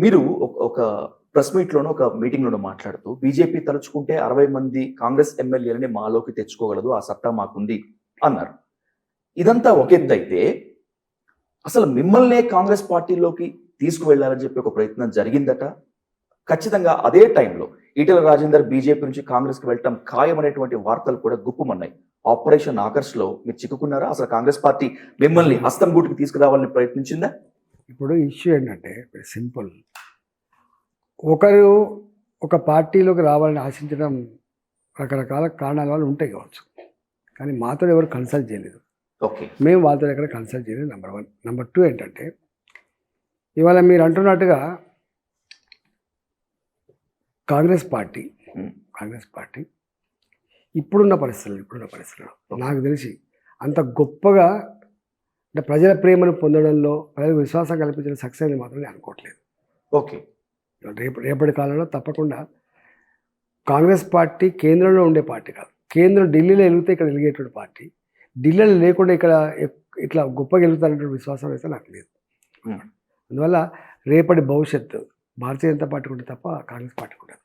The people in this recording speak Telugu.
మీరు ఒక- ఒక ప్రెస్ మీట్లోనో ఒక మీటింగ్లోనో మాట్లాడుతూ బీజేపీ తలుచుకుంటే అరవై మంది కాంగ్రెస్ ఎమ్మెల్యేలని మాలోకి తెచ్చుకోగలదు ఆ సత్తా మాకుంది అన్నారు. ఇదంతా ఒక అయితే అసలు మిమ్మల్నే కాంగ్రెస్ పార్టీలోకి తీసుకువెళ్ళాలని చెప్పి ఒక ప్రయత్నం జరిగిందట? ఖచ్చితంగా అదే టైంలో ఈటెల రాజేందర్ బీజేపీ నుంచి కాంగ్రెస్కి వెళ్ళటం ఖాయమనేటువంటి వార్తలు కూడా గుప్పుమన్నాయి. ఆపరేషన్ ఆకర్ష్లో మీరు చిక్కుకున్నారా? అసలు కాంగ్రెస్ పార్టీ మిమ్మల్ని హస్తం గూటికి తీసుకురావాలని ప్రయత్నించిందా? ఇప్పుడు ఇష్యూ ఏంటంటే సింపుల్. ఒకరు ఒక పార్టీలోకి రావాలని ఆశించడం రకరకాల కారణాల వల్ల ఉంటాయి కావచ్చు. కానీ మాతో ఎవరు కన్సల్ట్ చేయలేదు. ఓకే. మేము వాళ్ళతో ఎక్కడ కన్సల్ట్ చేయలేదు. Number one. నెంబర్ టూ ఏంటంటే ఇవాళ మీరు అంటున్నట్టుగా కాంగ్రెస్ పార్టీ. కాంగ్రెస్ పార్టీ ఇప్పుడున్న పరిస్థితులు ఇప్పుడున్న పరిస్థితుల్లో నాకు తెలిసి అంత గొప్పగా అంటే ప్రజల ప్రేమను పొందడంలో ప్రజలకు విశ్వాసం కల్పించడం సక్సెస్ మాత్రం నేను అనుకోవట్లేదు. ఓకే. రేపు రేపటి కాలంలో తప్పకుండా కాంగ్రెస్ పార్టీ కేంద్రంలో ఉండే పార్టీ కాదు. కేంద్రం ఢిల్లీలో వెలిగితే ఇక్కడ వెలిగేటువంటి పార్టీ. ఢిల్లీలో లేకుండా ఇక్కడ ఇట్లా గొప్పగా వెలుగుతారనే విశ్వాసం అయితే నాకు లేదు. అందువల్ల రేపటి భవిష్యత్తు భారతీయ జనతా పార్టీకి ఉంటుంది తప్ప కాంగ్రెస్ పార్టీకి ఉండదు